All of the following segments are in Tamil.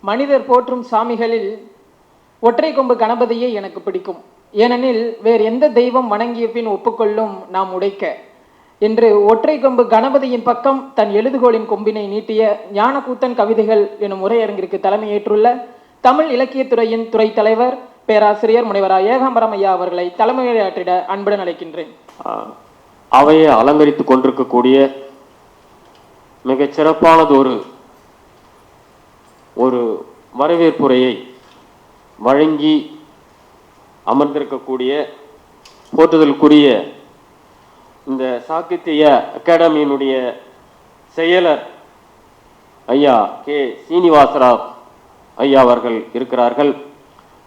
மனிதர் போற்றும் சாமிகளில் ஒற்றை கொம்பு கணபதியே எனக்கு பிடிக்கும். ஏனெனில் வேறு எந்த தெய்வம் வணங்கிய பின் ஒப்புக்கொள்ளும் நாம் உடைக்க. என்று ஒற்றை கொம்பு கணபதியின் பக்கம் தன் எழுதுகோலின் கொம்பினை நீட்டிய ஞானக்கூத்தன் கவிதைகள் எனும் உரையரங்கிற்கு தலைமையேற்றுள்ள தமிழ் இலக்கியத்துறையின் துறை தலைவர் பேராசிரியர் முனைவரா ஏகாம்பரம் ஐயா அவர்களை தலைமையாற்றிட அன்புடன் அழைக்கின்றேன். அவையை அலங்கரித்துக் கொண்டிருக்கக்கூடிய மிகச் சிறப்பானது ஒரு ஒரு வரவேற்புரையை வழங்கி அமர்ந்திருக்கக்கூடிய போற்றுதலுக்குரிய இந்த சாகித்ய அகாடமியினுடைய செயலர் ஐயா கே சீனிவாசராவ் ஐயா அவர்கள் இருக்கிறார்கள்.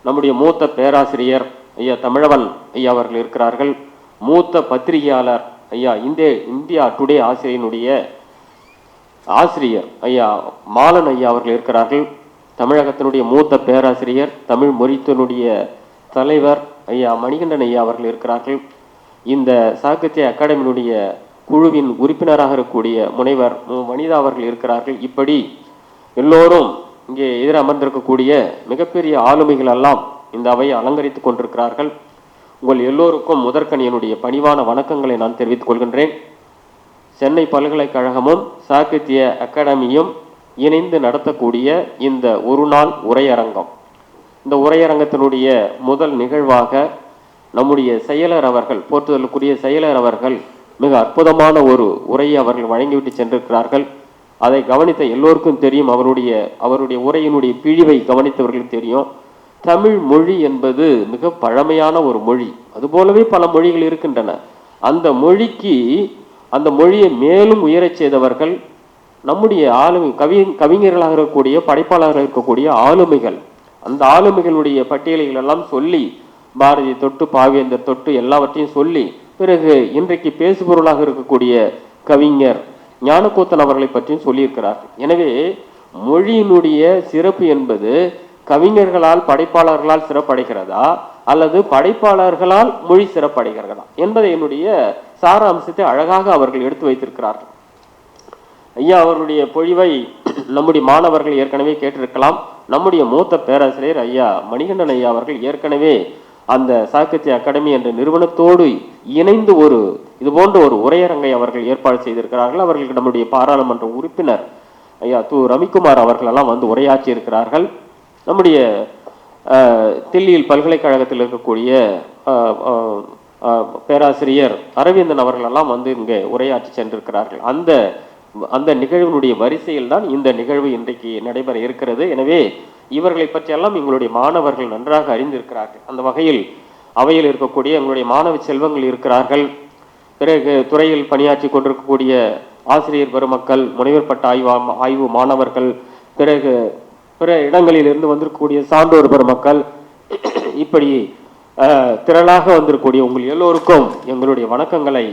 நம்முடைய மூத்த பேராசிரியர் ஐயா தமிழவன் ஐயா அவர்கள் இருக்கிறார்கள். மூத்த பத்திரிகையாளர் ஐயா இந்திய இந்தியா டுடே ஆசிரியனுடைய ஆசிரியர் ஐயா மாலன் ஐயா அவர்கள் இருக்கிறார்கள். தமிழகத்தினுடைய மூத்த பேராசிரியர் தமிழ் மொழித்தினுடைய தலைவர் ஐயா மணிகண்டன் ஐயா அவர்கள் இருக்கிறார்கள். இந்த சாகித்ய அகாடமியினுடைய குழுவின் உறுப்பினராக இருக்கக்கூடிய முனைவர் வனிதா அவர்கள் இருக்கிறார்கள். இப்படி எல்லோரும் இங்கே எதிர அமர்ந்திருக்கக்கூடிய மிகப்பெரிய ஆளுமைகள் எல்லாம் இந்த அவையை அலங்கரித்துக் கொண்டிருக்கிறார்கள். உங்கள் எல்லோருக்கும் முதற்கணியனுடைய பணிவான வணக்கங்களை நான் தெரிவித்துக் கொள்கின்றேன். சென்னை பல்கலைக்கழகமும் சாகித்ய அகாடமியும் இணைந்து நடத்தக்கூடிய இந்த ஒரு நாள் உரையரங்கம். இந்த உரையரங்கத்தினுடைய முதல் நிகழ்வாக நம்முடைய செயலர் அவர்கள் போற்றுதலுக்குரிய செயலர் அவர்கள் மிக அற்புதமான ஒரு உரையை அவர்கள் வழங்கிவிட்டு சென்றிருக்கிறார்கள். அதை கவனித்த எல்லோருக்கும் தெரியும் அவருடைய அவருடைய உரையினுடைய பிழிவை கவனித்தவர்களுக்கு தெரியும். தமிழ் மொழி என்பது மிக பழமையான ஒரு மொழி. அதுபோலவே பல மொழிகள் இருக்கின்றன. அந்த மொழிக்கு அந்த மொழியை மேலும் உயரச் செய்தவர்கள் நம்முடைய ஆளுமை கவி கவிஞர்களாக இருக்கக்கூடிய படைப்பாளராக இருக்கக்கூடிய ஆளுமைகள் அந்த ஆளுமைகளுடைய பட்டியலைகள் எல்லாம் சொல்லி பாரதி தொட்டு பாவேந்தர் தொட்டு எல்லாவற்றையும் சொல்லி பிறகு இன்றைக்கு பேசுபொருளாக இருக்கக்கூடிய கவிஞர் ஞானக்கூத்தன் அவர்களை பற்றியும் சொல்லியிருக்கிறார். எனவே மொழியினுடைய சிறப்பு என்பது கவிஞர்களால் படைப்பாளர்களால் சிறப்படைகிறதா? அல்லது படைப்பாளர்களால் மொழி சிறப்படைகிறதா என்பதை என்னுடைய சாராம்சத்தை அழகாக அவர்கள் எடுத்து வைத்திருக்கிறார்கள். ஐயா அவருடைய பொழிவை நம்முடைய மாணவர்கள் ஏற்கனவே கேட்டிருக்கலாம். நம்முடைய மூத்த பேராசிரியர் ஐயா மணிகண்டன் ஐயா அவர்கள் ஏற்கனவே அந்த சாகித்ய அகாடமி என்ற நிறுவனத்தோடு இணைந்து ஒரு இது போன்ற ஒரு உரையரங்கை அவர்கள் ஏற்பாடு செய்திருக்கிறார்கள். அவர்களுக்கு நம்முடைய பாராளுமன்ற உறுப்பினர் ஐயா து ரவிக்குமார் அவர்கள் எல்லாம் வந்து உரையாற்றி இருக்கிறார்கள் நம்முடைய தில்லியில் பல்கலைக்கழகத்தில் இருக்கக்கூடிய பேராசிரியர் அரவிந்தன் அவர்களெல்லாம் வந்து இங்கே உரையாற்றி சென்றிருக்கிறார்கள். அந்த அந்த நிகழ்வினுடைய வரிசையில் தான் இந்த நிகழ்வு இன்றைக்கு நடைபெற இருக்கிறது. எனவே இவர்களை பற்றியெல்லாம் எங்களுடைய மாணவர்கள் நன்றாக அறிந்திருக்கிறார்கள். அந்த வகையில் அவையில் இருக்கக்கூடிய எங்களுடைய மாணவ செல்வங்கள் இருக்கிறார்கள். பிறகு துறையில் பணியாற்றி கொண்டிருக்கக்கூடிய ஆசிரியர் பெருமக்கள் முனைவர் பட்ட ஆய்வு ஆய்வு மாணவர்கள் பிறகு பிற இடங்களில் இருந்து வந்திருக்கக்கூடிய சான்றோர் பெருமக்கள் இப்படி திரளாக வந்திருக்கக்கூடிய உங்கள் எல்லோருக்கும் எங்களுடைய வணக்கங்களை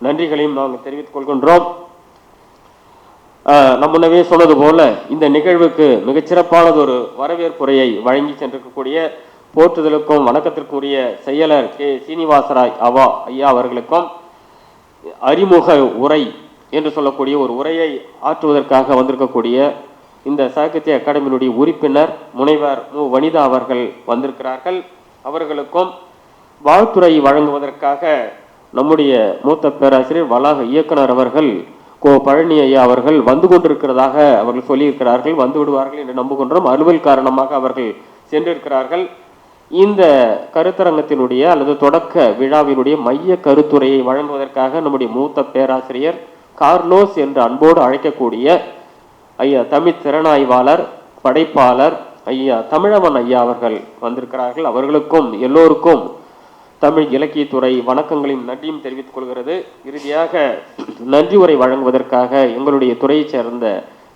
நன்றிகளையும் நாங்கள் தெரிவித்துக் கொள்கின்றோம். ஆஹ் நான் முன்னவே சொன்னது போல இந்த நிகழ்வுக்கு மிகச்சிறப்பானது ஒரு வரவேற்புரையை வழங்கி சென்றிருக்கக்கூடிய போற்றுதலுக்கும் வணக்கத்திற்குரிய செயலர் கே. சீனிவாசராய் அவா ஐயா அவர்களுக்கும் அறிமுக உரை என்று சொல்லக்கூடிய ஒரு உரையை ஆற்றுவதற்காக வந்திருக்கக்கூடிய இந்த சாகித்ய அகாடமியினுடைய உறுப்பினர் முனைவர் மு. வனிதா அவர்கள் வந்திருக்கிறார்கள். அவர்களுக்கும் வாழ்த்துறை வழங்குவதற்காக நம்முடைய மூத்த பேராசிரியர் வளாக இயக்குனர் அவர்கள் கோ. பழனி ஐயா அவர்கள் வந்து கொண்டிருக்கிறதாக அவர்கள் சொல்லியிருக்கிறார்கள். வந்து விடுவார்கள் என்று நம்புகின்றோம். அலுவல் காரணமாக அவர்கள் சென்றிருக்கிறார்கள். இந்த கருத்தரங்கத்தினுடைய அல்லது தொடக்க விழாவினுடைய மைய கருத்துரையை வழங்குவதற்காக நம்முடைய மூத்த பேராசிரியர் கார்லோஸ் என்று அன்போடு அழைக்கக்கூடிய ஐயா தமிழ் திறனாய்வாளர் படைப்பாளர் ஐயா தமிழவன் ஐயா அவர்கள் வந்திருக்கிறார்கள். அவர்களுக்கும் எல்லோருக்கும் தமிழ் இலக்கியத்துறை வணக்கங்களையும் நன்றியும் தெரிவித்துக் கொள்கிறது. இறுதியாக நன்றி உரை வழங்குவதற்காக எங்களுடைய துறையைச் சேர்ந்த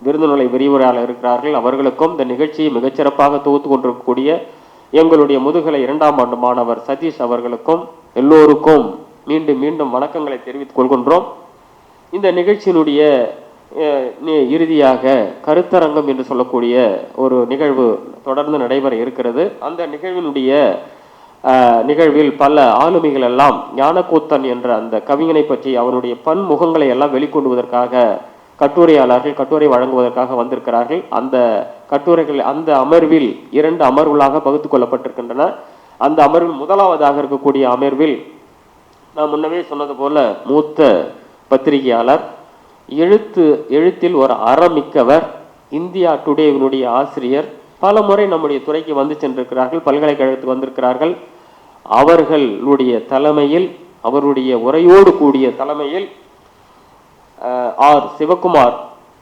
விருதுநிலை விரிவுரையாளர் இருக்கிறார்கள். அவர்களுக்கும் இந்த நிகழ்ச்சியை மிகச்சிறப்பாக தொகுத்து கொண்டிருக்கக்கூடிய எங்களுடைய முதுகலை இரண்டாம் ஆண்டு மாணவர் சதீஷ் அவர்களுக்கும் எல்லோருக்கும் மீண்டும் மீண்டும் வணக்கங்களை தெரிவித்துக் கொள்கின்றோம். இந்த நிகழ்ச்சியினுடைய இறுதியாக கருத்தரங்கம் என்று சொல்லக்கூடிய ஒரு நிகழ்வு தொடர்ந்து நடைபெற இருக்கிறது. அந்த நிகழ்வினுடைய நிகழ்வில் பல ஆளுமைகள் எல்லாம் ஞானக்கூத்தன் என்ற அந்த கவிஞனை பற்றி அவனுடைய பன்முகங்களை எல்லாம் வெளிக்கொண்டுவதற்காக கட்டுரையாளர்கள் கட்டுரை வழங்குவதற்காக வந்திருக்கிறார்கள். அந்த கட்டுரைகள் அந்த அமர்வில் இரண்டு அமர்வுகளாக பகுத்து கொள்ளப்பட்டிருக்கின்றன. அந்த அமர்வில் முதலாவதாக இருக்கக்கூடிய அமர்வில் நான் முன்னவே சொன்னது போல மூத்த பத்திரிகையாளர் எழுத்து எழுத்தில் ஒரு அறமிக்கவர் இந்தியா டுடேவினுடைய ஆசிரியர். பல முறை நம்முடைய துறைக்கு வந்து சென்றிருக்கிறார்கள் பல்கலைக்கழகத்துக்கு வந்திருக்கிறார்கள். அவர்களுடைய தலைமையில் அவருடைய உரையோடு கூடிய தலைமையில் ஆர். சிவகுமார்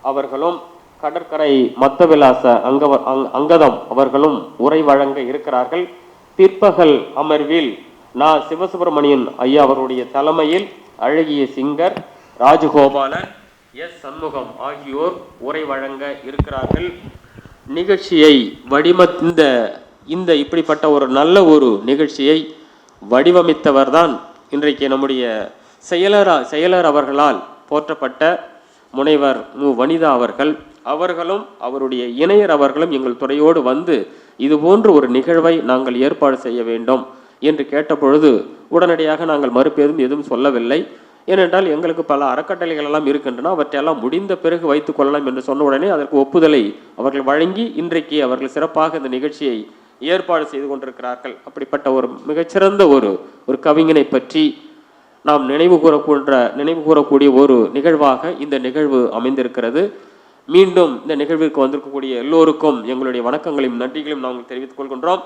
அவர்களும் கடற்கரை மத்தவிலாச அங்கவ அங்- அங்கதம் அவர்களும் உரை வழங்க இருக்கிறார்கள். பிற்பகல் அமர்வில் நான் சிவசுப்பிரமணியன் ஐயா அவருடைய தலைமையில் அழகிய சிங்கர் ராஜகோபாலன் எஸ் சண்முகம் ஆகியோர் உரை வழங்க இருக்கிறார்கள். நிகழ்ச்சியை வடிவ இந்த இந்த இப்படிப்பட்ட ஒரு நல்ல ஒரு நிகழ்ச்சியை வடிவமைத்தவர்தான் இன்றைக்கு நம்முடைய செயலர் செயலர் அவர்களால் போற்றப்பட்ட முனைவர் மு. வனிதா அவர்கள். அவர்களும் அவருடைய இணையர் அவர்களும் எங்கள் துறையோடு வந்து இது போன்று ஒரு நிகழ்வை நாங்கள் ஏற்பாடு செய்ய வேண்டும் என்று கேட்டபொழுது உடனடியாக நாங்கள் மறுப்பேதும் எதுவும் சொல்லவில்லை. ஏனென்றால் எங்களுக்கு பல அறக்கட்டளைகள் எல்லாம் இருக்கின்றன. அவற்றையெல்லாம் முடிந்த பிறகு வைத்துக் கொள்ளலாம் என்று சொன்ன உடனே அதற்கு ஒப்புதலை அவர்கள் வழங்கி இன்றைக்கு அவர்கள் சிறப்பாக இந்த நிகழ்ச்சியை ஏற்பாடு செய்து கொண்டிருக்கிறார்கள். அப்படிப்பட்ட ஒரு மிகச்சிறந்த ஒரு ஒரு கவிஞனை பற்றி நாம் நினைவு கூறக்கூன்ற நினைவு கூறக்கூடிய ஒரு நிகழ்வாக இந்த நிகழ்வு அமைந்திருக்கிறது. மீண்டும் இந்த நிகழ்விற்கு வந்திருக்கக்கூடிய எல்லோருக்கும் எங்களுடைய வணக்கங்களையும் நன்றிகளையும் நாங்கள் தெரிவித்துக் கொள்கின்றோம்.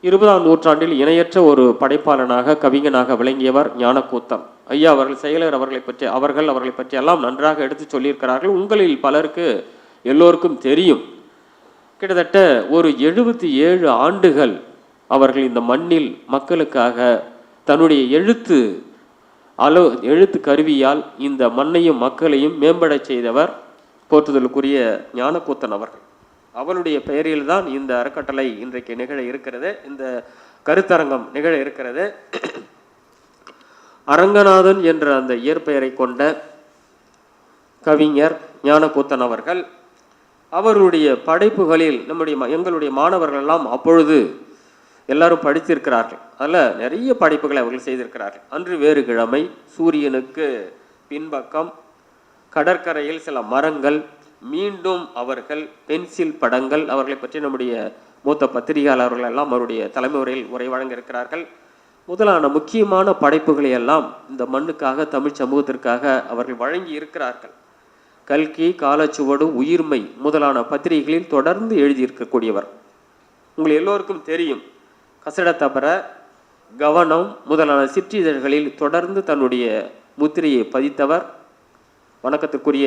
இருபதாம் நூற்றாண்டில் இணையற்ற ஒரு படைப்பாளனாக கவிஞனாக விளங்கியவர் ஞானக்கூத்தம். ஐயா அவர்கள் செயலர் அவர்களை பற்றி அவர்கள் அவர்களை பற்றி எல்லாம் நன்றாக எடுத்து சொல்லியிருக்கிறார்கள். உங்களில் பலருக்கு எல்லோருக்கும் தெரியும். கிட்டத்தட்ட ஒரு எழுபத்தி ஏழு ஆண்டுகள் அவர்கள் இந்த மண்ணில் மக்களுக்காக தன்னுடைய எழுத்து அளவு எழுத்து கருவியால் இந்த மண்ணையும் மக்களையும் மேம்படச் செய்தவர் போற்றுதலுக்குரிய ஞானக்கூத்தன் அவர்கள். அவருடைய பெயரில் தான் இந்த அறக்கட்டளை இன்றைக்கு நிகழ இருக்கிறது. இந்த கருத்தரங்கம் நிகழ இருக்கிறது. அரங்கநாதன் என்ற அந்த இயற்பெயரை கொண்ட கவிஞர் ஞானக்கூத்தன் அவர்கள் அவருடைய படைப்புகளில் நம்முடைய ம- எங்களுடைய மாணவர்கள் எல்லாம் அப்பொழுது எல்லாரும் படித்திருக்கிறார்கள். அதில் நிறைய படைப்புகளை அவர்கள் செய்திருக்கிறார்கள். அன்று வேறு கிழமை சூரியனுக்கு பின்பக்கம் கடற்கரையில் சில மரங்கள் மீண்டும் அவர்கள் பென்சில் படங்கள் அவர்களை பற்றி நம்முடைய மூத்த பத்திரிகையாளர்கள் எல்லாம் அவருடைய தலைமை உரையில் உரை வழங்க இருக்கிறார்கள். முதலான முக்கியமான படைப்புகளை எல்லாம் இந்த மண்ணுக்காக தமிழ் சமூகத்திற்காக அவர்கள் வழங்கி இருக்கிறார்கள். கல்கி காலச்சுவடு உயிர்மை முதலான பத்திரிகைகளில் தொடர்ந்து எழுதியிருக்கக்கூடியவர். உங்கள் எல்லோருக்கும் தெரியும் கசடத்தபர கவனம் முதலான சிற்றிதழ்களில் தொடர்ந்து தன்னுடைய முத்திரையை பதித்தவர். வணக்கத்துக்குரிய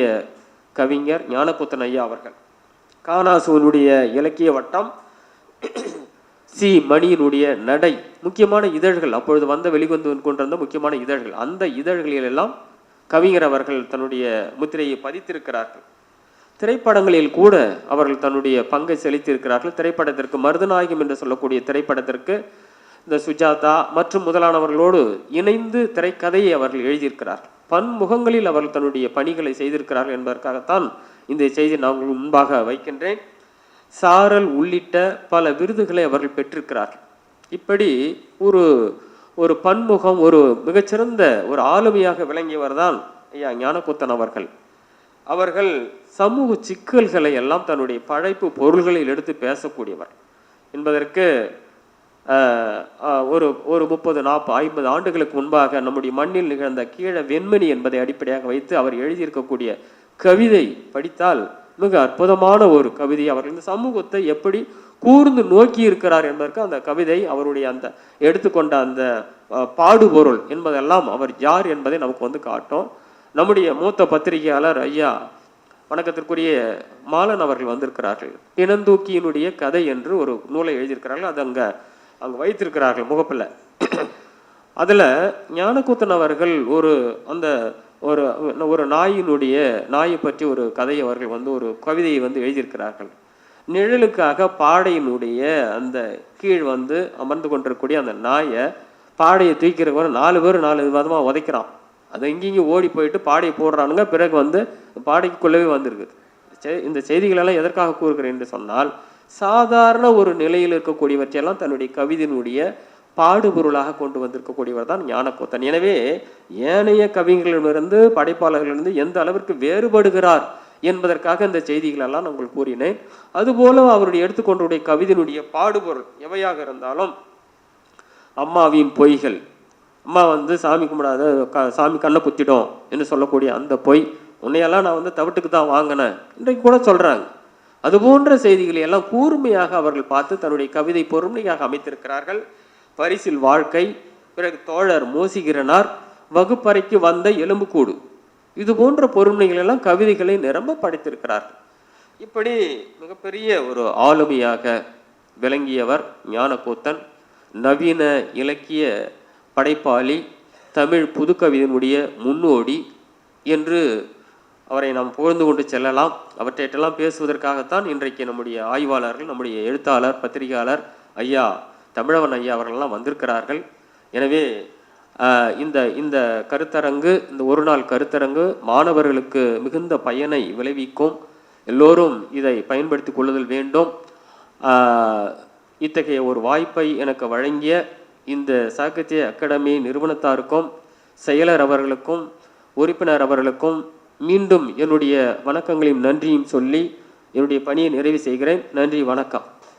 கவிஞர் ஞானபுத்தன் ஐயா அவர்கள். கானாசுவனுடைய இலக்கிய வட்டம் சி. மணியினுடைய நடை. முக்கியமான இதழ்கள் அப்பொழுது வந்த வெளிவந்து கொண்டிருந்த முக்கியமான இதழ்கள். அந்த இதழ்களில் எல்லாம் கவிஞர் அவர்கள் தன்னுடைய முத்திரையை பதித்திருக்கிறார்கள். திரைப்படங்களில் கூட அவர்கள் தன்னுடைய பங்கை செலுத்தியிருக்கிறார்கள். திரைப்படத்திற்கு மருதநாயகம் என்று சொல்லக்கூடிய திரைப்படத்திற்கு இந்த சுஜாதா மற்றும் முதலானவர்களோடு இணைந்து திரைக்கதையை அவர்கள் எழுதியிருக்கிறார்கள் பன்முகங்களில் அவர்கள் தன்னுடைய பணிகளை செய்திருக்கிறார்கள் என்பதற்காகத்தான் இந்த செய்தி நான் உங்கள் முன்பாக வைக்கின்றேன். சாரல் உள்ளிட்ட பல விருதுகளை அவர்கள் பெற்றிருக்கிறார்கள். இப்படி ஒரு ஒரு பன்முகம் ஒரு மிகச்சிறந்த ஒரு ஆளுமையாக விளங்கியவர் தான் ஐயா ஞானக்கூத்தன் அவர்கள். அவர்கள் சமூக சிக்கல்களை எல்லாம் தன்னுடைய படைப்பு பொருள்களில் எடுத்து பேசக்கூடியவர். என்பதற்கு ஒரு ஒரு முப்பது நாற்பது ஐம்பது ஆண்டுகளுக்கு முன்பாக நம்முடைய மண்ணில் நிகழ்ந்த கீழ வெண்மணி என்பதை அடிப்படையாக வைத்து அவர் எழுதியிருக்கக்கூடிய கவிதை படித்தால் மிக அற்புதமான ஒரு கவிதை. அவர்கள் இந்த சமூகத்தை எப்படி கூர்ந்து நோக்கி இருக்கிறார் என்பதற்கு அந்த கவிதை அவருடைய அந்த எடுத்துக்கொண்ட அந்த பாடுபொருள் என்பதெல்லாம் அவர் யார் என்பதை நமக்கு வந்து காட்டும். நம்முடைய மூத்த பத்திரிகையாளர் ஐயா வணக்கத்திற்குரிய மாலன் அவர்கள் வந்திருக்கிறார்கள். பிணந்தூக்கியினுடைய கதை என்று ஒரு நூலை எழுதியிருக்கிறார்கள். அது அங்கே அங்கு வைத்திருக்கிறார்கள் முகப்பில். அதில் ஞானக்கூத்தன் அவர்கள் ஒரு அந்த ஒரு ஒரு நாயினுடைய நாயை பற்றி ஒரு கதையை அவர்கள் வந்து ஒரு கவிதையை வந்து எழுதியிருக்கிறார்கள். நிழலுக்காக பாடையினுடைய அந்த கீழ் வந்து அமர்ந்து கொண்டிருக்கக்கூடிய அந்த நாயை பாடையை தூக்கிறவங்க நாலு பேர் நாலு விதமாக உதைக்கிறான். அது இங்கேயும் ஓடி போயிட்டு பாடையை போடுறானுங்க பிறகு வந்து பாடைக்குள்ளவே வந்திருக்குது. செ- இந்த செய்திகளெல்லாம் எதற்காக கூறுகிறேன் என்று சொன்னால் சாதாரண ஒரு நிலையில் இருக்கக்கூடியவற்றையெல்லாம் தன்னுடைய கவிதையினுடைய பாடுபொருளாக கொண்டு வந்திருக்கக்கூடியவர் தான் ஞானக்கோத்தன். எனவே ஏனைய கவிஞர்களிடமிருந்து படைப்பாளர்களிலிருந்து எந்த அளவிற்கு வேறுபடுகிறார் என்பதற்காக இந்த செய்திகளெல்லாம் நான் உங்களுக்கு கூறினேன். அதுபோல அவருடைய எடுத்துக்கொண்டுடைய கவிதையினுடைய பாடுபொருள் எவையாக இருந்தாலும் அம்மாவின் பொய்கள் அம்மா வந்து சாமி கும்பிடாத க- சாமி கண்ணை குத்திடும் என்று சொல்லக்கூடிய அந்த பொய் உன்னையெல்லாம் நான் வந்து தவிட்டுக்கு தான் வாங்கினேன். இன்றைக்கு கூட சொல்கிறாங்க அது போன்ற செய்திகளை எல்லாம் கூர்மையாக அவர்கள் பார்த்து தன்னுடைய கவிதை பொறுமையாக அமைத்திருக்கிறார்கள். பரிசில் வாழ்க்கை பிறகு தோழர் மோசிகிறனார் வகுப்பறைக்கு வந்த எலும்புக்கூடு. இது போன்ற பொறுமைகள் எல்லாம் கவிதைகளை நிரம்ப படைத்திருக்கிறார்கள். இப்படி மிகப்பெரிய ஒரு ஆளுமையாக விளங்கியவர் ஞானக்கோத்தன் நவீன இலக்கிய படைப்பாளி தமிழ் புதுக்கவிதனுடைய முன்னோடி என்று அவரை நாம் புகழ்ந்து கொண்டு செல்லலாம். அவற்றையெல்லாம் பேசுவதற்காகத்தான் இன்றைக்கு நம்முடைய ஆய்வாளர்கள் நம்முடைய எழுத்தாளர் பத்திரிகையாளர் ஐயா தமிழவன் ஐயா அவர்கள்லாம் வந்திருக்கிறார்கள். எனவே இந்த இந்த கருத்தரங்கு இந்த ஒரு நாள் கருத்தரங்கு மாணவர்களுக்கு மிகுந்த பயனை விளைவிக்கும். எல்லோரும் இதை பயன்படுத்திக் கொள்ளுதல் வேண்டும். இத்தகைய ஒரு வாய்ப்பை எனக்கு வழங்கிய இந்த சாகித்ய அகாடமி நிறுவனத்தாருக்கும் செயலர் அவர்களுக்கும் உறுப்பினர் அவர்களுக்கும் மீண்டும் என்னுடைய வணக்கங்களையும் நன்றியும் சொல்லி என்னுடைய பணியை நிறைவு செய்கிறேன். நன்றி வணக்கம்.